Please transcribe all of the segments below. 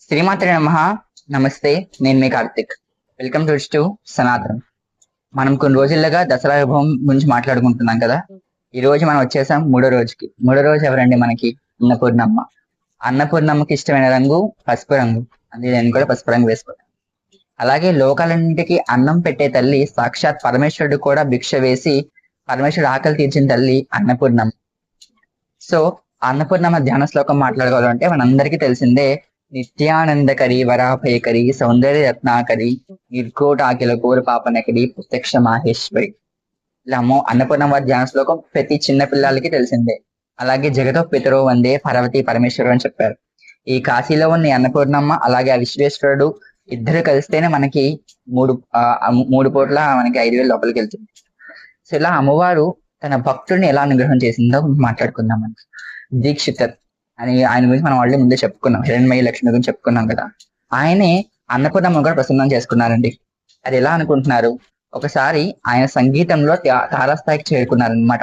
శ్రీమాత్రి నమ. నమస్తే నేను మీ Karthik. Welcome to to Sanatanam మనం కొన్ని రోజులుగా దసరా విభవం గురించి మాట్లాడుకుంటున్నాం కదా. ఈ రోజు మనం వచ్చేసాం మూడో రోజుకి. మూడో రోజు ఎవరండి మనకి? అన్నపూర్ణమ్మ. అన్నపూర్ణమ్మకి ఇష్టమైన రంగు పసుపు రంగు. అందుకే నేను కూడా పసుపు రంగు వేసుకుంటాను. అలాగే లోకాలన్నింటికి అన్నం పెట్టే తల్లి సాక్షాత్ పరమేశ్వరుడు కూడా భిక్ష వేసి పరమేశ్వరుడు ఆకలి తీర్చిన తల్లి అన్నపూర్ణమ్మ. సో అన్నపూర్ణమ్మ ధ్యాన శ్లోకం మాట్లాడుకోవాలంటే మనందరికీ తెలిసిందే నిత్యానందకరి వరాభయకరి సౌందర్య రత్నాకరి నిర్కోటాకిల కోరు పాపనకరి ప్రత్యక్ష మాహేశ్వరి ఇలా అన్నపూర్ణమ్మ ధ్యాన శ్లోకం ప్రతి చిన్న పిల్లలకి తెలిసిందే. అలాగే జగతో పితరో వందే పార్వతి పరమేశ్వరుడు అని చెప్పారు. ఈ కాశీలో ఉన్న అన్నపూర్ణమ్మ అలాగే ఆ విశ్వేశ్వరుడు ఇద్దరు కలిస్తేనే మనకి మూడు మూడు పూట్ల మనకి ఐదు వేలు లోపలికి వెళ్తుంది. సో ఇలా అమ్మవారు తన భక్తుడిని ఎలా అనుగ్రహం చేసిందో మాట్లాడుకుందాం మనం. దీక్షితర్ అని ఆయన గురించి మనం ఆల్రెడీ ముందే చెప్పుకున్నాం. హిరణ్మయ్య లక్ష్మి గురించి చెప్పుకున్నాం కదా. ఆయనే అన్నపూర్ణమ్మ కూడా ప్రసన్నం చేసుకున్నారండి. అది ఎలా అనుకుంటున్నారు? ఒకసారి ఆయన సంగీతంలో తా- తారాస్థాయికి చేరుకున్నారనమాట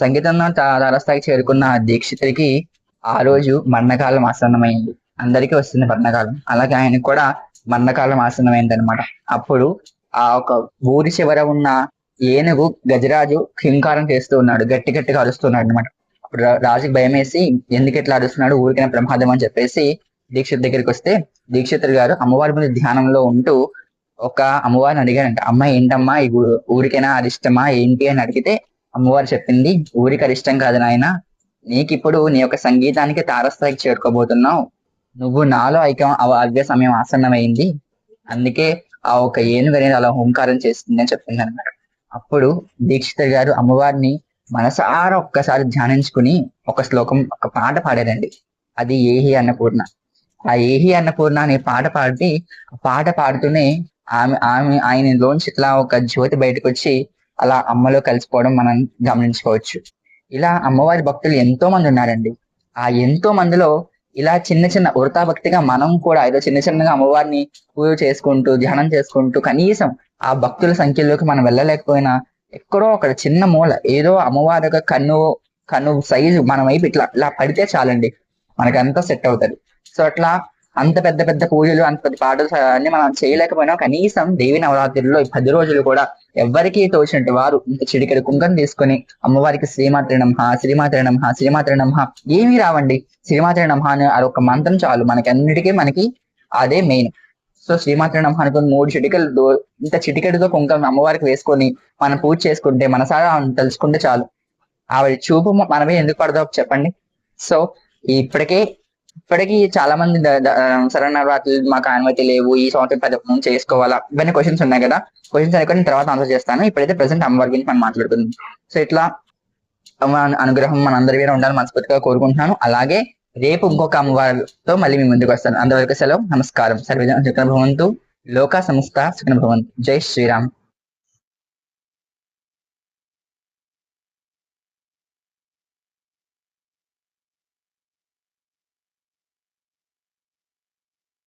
సంగీతంలో తా- తారాస్థాయికి చేరుకున్న దీక్షితుడికి ఆ రోజు మరణకాలం ఆసన్నమైంది. అందరికీ వస్తుంది మరణకాలం. అలాగే ఆయనకు కూడా మరణకాలం ఆసన్నమైంది అనమాట అప్పుడు ఆ ఒక ఊరి చివర ఉన్న ఏనుగు గజరాజు కింకారం చేస్తూ ఉన్నాడు. గట్టి గట్టిగా అరుస్తున్నాడు అనమాట అప్పుడు రాజుకి భయం వేసి ఎందుకు ఎట్లా అరుస్తున్నాడు ఊరికైనా ప్రమాదం అని చెప్పేసి దీక్షిత్ దగ్గరికి వస్తే దీక్షితుడు గారు అమ్మవారి మీద ధ్యానంలో ఉంటూ ఒక అమ్మవారిని అడిగారంట అమ్మ ఏంటమ్మా ఈ ఊరికైనా అరిష్టమా ఏంటి అని అడిగితే అమ్మవారు చెప్పింది ఊరికి అరిష్టం కాదు నాయన నీకు ఇప్పుడు నీ యొక్క సంగీతానికి తారస్థాయికి చేరుకోబోతున్నావు. నువ్వు నాలో ఐక్యం అవ- సమయం ఆసన్నమైంది. అందుకే ఆ ఒక ఏనుగు అనేది అలా హోంకారం చేస్తుంది అని చెప్పింది అనమాట అప్పుడు దీక్షిత గారు అమ్మవారిని మనసారా ఒక్కసారి ధ్యానించుకుని ఒక శ్లోకం ఒక పాట పాడారండి అది ఏహి అన్నపూర్ణ. ఆ ఏహి అన్నపూర్ణ అనే పాట పాడి పాట పాడుతూనే ఆమె ఆమె ఆయనలోంచి ఇట్లా ఒక జ్యోతి బయటకు వచ్చి అలా అమ్మలో కలిసిపోవడం మనం గమనించుకోవచ్చు. ఇలా అమ్మవారి భక్తులు ఎంతో మంది ఉన్నారండి. ఆ ఎంతో మందిలో ఇలా చిన్న చిన్న వృతా భక్తిగా మనం కూడా ఏదో చిన్న చిన్నగా అమ్మవారిని పూజ చేసుకుంటూ ధ్యానం చేసుకుంటూ కనీసం ఆ భక్తుల సంఖ్యలోకి మనం వెళ్ళలేకపోయినా ఎక్కడో ఒక చిన్న మూల ఏదో అమ్మవారి కన్ను కన్ను సైజు మన వైపు ఇట్లా ఇలా పడితే చాలండి. మనకంతా సెట్ అవుతుంది. సో అట్లా అంత పెద్ద పెద్ద పూజలు అంత పెద్ద పాటలు అన్ని మనం చేయలేకపోయినా కనీసం దేవి నవరాత్రుల్లో ఈ పది రోజులు కూడా ఎవరికి తోచినట్టు వారు ఇంత చిడికెడు కుంకం తీసుకొని అమ్మవారికి శ్రీమాత్రి నమహ శ్రీమాత్రి నమహ శ్రీమాత్రి నమహ ఏమీ రావండి. శ్రీమాత్రి నమహ అనే అదొక మంత్రం చాలు. మనకి అన్నిటికీ మనకి అదే మెయిన్ సో శ్రీమాత్రి నమః అనుకుని మూడు చిటికలు ఇంత చిటికెడుతో కుంకం అమ్మవారికి వేసుకొని మనం పూజ చేసుకుంటే మనసారా తెలుసుకుంటే తలుచుకుంటే చాలు. ఆవిడ చూపు మనమే ఎందుకు పడదో చెప్పండి. సో ఇప్పటికే ఇప్పటికీ చాలా మంది సరైన ద- మాకు అనుమతి లేవు ఈ సంవత్సరం పథకం చేసుకోవాలా? ఇవన్నీ క్వశ్చన్స్ ఉన్నాయి కదా. క్వశ్చన్స్ అనుకుని తర్వాత ఆన్సర్ చేస్తాను. ఇప్పుడైతే ప్రెసెంట్ అమ్మవారి గురించి మనం మాట్లాడుకుందాం. సో ఇట్లా అనుగ్రహం మనందరి మీద ఉండాలని మనస్ఫూర్తిగా కోరుకుంటున్నాను. అలాగే రేపు ఇంకొక అమ్మవారితో మళ్ళీ మీ ముందుకు వస్తాను. అంతవరకు సెలవు. నమస్కారం. సర్వజన సుఖన భవంతు. లోక సంస్థ సుఖన భవంతు. జై శ్రీరామ్.